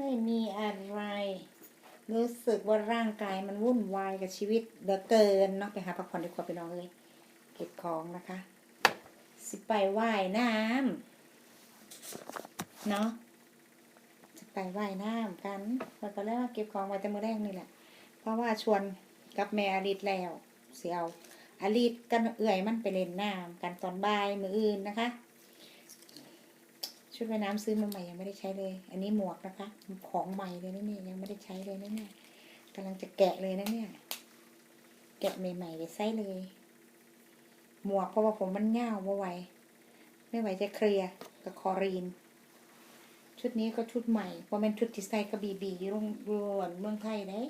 ไม่มีอะไร รู้สึกว่าร่างกายมันวุ่นวายกับชีวิตเหลือเกินเนาะไปหาพักผ่อนดีกว่าไปน้องเอ้ยเก็บของนะคะ สิไปว่ายน้ำเนาะจะไปว่ายน้ำกันแล้วก็แล้วาเก็บของไว้แต่มือแรกนี่แหละ เพราะว่าชวนกับแม่อลิศแล้วเสียวอลิศกันเอื่อยมันไปเล่นน้ำกันตอนบ่ายมืออื่นนะคะ ชุดว่ายน้ำซื้อมาใหม่ยังไม่ได้ใช้เลย อันนี้หมวกนะคะ ของใหม่เลยนะเนี่ยยังไม่ได้ใช้เลยนะเนี่ยกำลังจะแกะเลยนะเนี่ย แกะใหม่ๆเลยใส่เลย หมวกเพราะว่าผมมันเง่าไม่ไหวไม่ไหวจะเคลียร์กับคอรีน ชุดนี้ก็ชุดใหม่เพราะเป็นชุดที่ใส่กระบี่บีโรงรวนเมืองไทยได้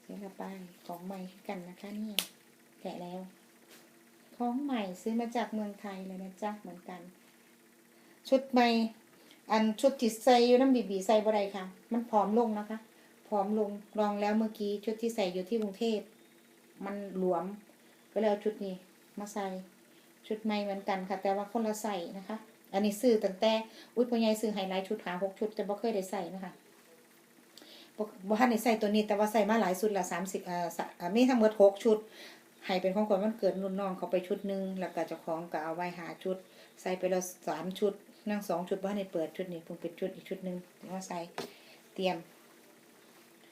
เสียละไปของใหม่คือกันนะคะเนี่ยแกะแล้ว ของใหม่ซื้อมาจากเมืองไทยเลยนะจ๊ะเหมือนกัน ชุดใหม่ อันชุดที่ใส่อยู่น้ำบีบีใส่บ่ได้ค่ะ มันผอมลงนะคะ ผอมลงลองแล้วเมื่อกี้ชุดที่ใส่อยู่ที่กรุงเทพ มันหลวม ก็เลยเอาชุดนี้ มาใส่ ชุดใหม่เหมือนกันค่ะ แต่ว่าคนละใส่นะคะ อันนี้ซื้อตั้งแต่ อุ้ยพ่อใหญ่ซื้อไฮไลท์ชุดหาหกชุด แต่บ่เคยได้ใส่นะคะบ่บ่ทันได้ใส่ตัวนี้แต่ว่าใส่มาหลายชุดละสามสิบเอ่อสะอ่ามีทั้งหมดหกชุดให้เป็นของขวัญวันเกิดรุ่นน้องเขาไปชุดหนึ่งแล้วก็เจ้าของก็เอาไว้หาชุด ใส่ไปแล้วสามชุด นั่งสองชุดบ้านในเปิดชุดนี้เพิ่งเป็นชุดอีกชุดหนึ่งเดี๋ยวมาใส่เตรียม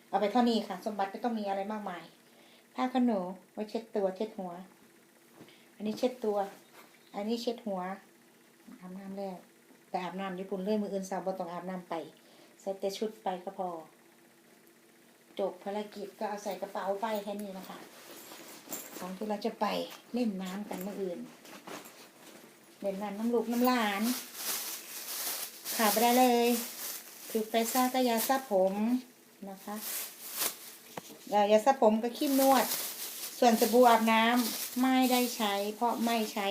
เอาไปเท่านี้ค่ะ สมบัติไม่ต้องมีอะไรมากมาย ผ้าขนหนูไว้เช็ดตัวเช็ดหัว อันนี้เช็ดตัว อันนี้เช็ดหัวอาบน้ำแล้วแต่อาบน้ำญี่ปุ่นเลยมืออื่นสาวบ่ต้องอาบน้ำไป ใส่แต่ชุดไปก็พอ จบภารกิจก็เอาใส่กระเป๋าไปแค่นี้นะคะของที่เราจะไปเล่นน้ำกันเมื่ออื่นเล่นน้ำน้ำลูกน้ำหลาน ขาดไปได้เลยคือไปซ่าก็ยาซาผมนะคะยาซาผมก็ขี้มนวด ส่วนสบู่อาบน้ำไม่ได้ใช้ เพราะไม่ใช้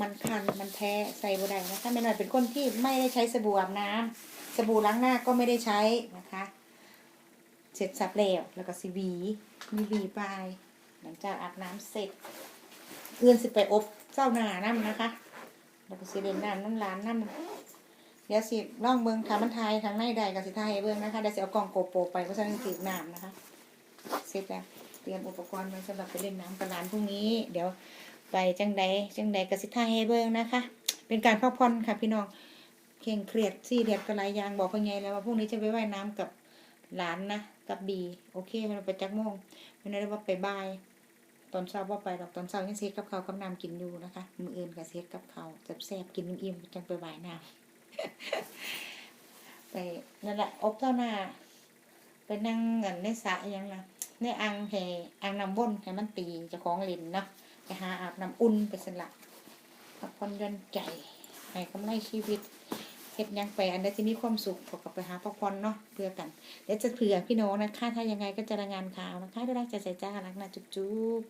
มันคันมันแพ้ใส่บุได้นะคะไม่หน่อยเป็นคนที่ไม่ได้ใช้สบู่อาบน้ำสบู่ล้างหน้าก็ไม่ได้ใช้นะคะเสร็จสับแล้วแล้วก็สีหวีมีหวีปลายหลังจากอาบน้ำเสร็จเอื่อนสิไปอบเจ้าหน้าน้ำนะคะแล้วก็สิเล่นน้ำน้ำร้านน้ำ เดี๋ยวสิล่องเบิงทามันทายทางในใดกับสิทายเบิงนะคะเดี๋ยวสิเอากล่องโกโปไปเพราะฉะนั้นถือน้ำนะคะเสร็จแล้วเตรียมอุปกรณ์ไว้สำหรับไปเล่นน้ำกับร้านพรุ่งนี้ เดี๋ยวไปจังใดจังใดกับสิทายเบิงนะคะ เป็นการพักผ่อนค่ะพี่น้องเคร่งเครียดซี่เรียดก็หลายยางบอกพ่อไงแล้วว่าพรุ่งนี้จะไปว่ายน้ำกับหลานนะกับบีโอเคมันไปจักโมงไม่ได้ว่าไปบายตอนเช้าว่าไปหรอกตอนเช้ายังเซ็ตกับเขากับน้ำกินอยู่นะคะ มืออื่นก็เซ็ตกับเขาแซ่บๆกินอิ่มๆจังไปบายน้ำ ไปนั่นแหละอบเท่าหน้า ไปนั่งเงินในสระอิหยังนะในอ่างแห่อ่างน้ำวนให้มันตีจ้าของเลินเนาะไปหาอาบน้ำอุ่นไปสละพักผ่อนย่อนใจให้กำไรชีวิตเฮ็ดยังไปอันใดที่มีความสุขพอกับไปหาพักผ่อนเนาะเพื่อกันเดี๋ยวจะเผื่อพี่น้องนะคะถ้ายังไงก็จะรายงานข่าวนะคะได้รักใจใส่จ้ารักนะจุ๊บ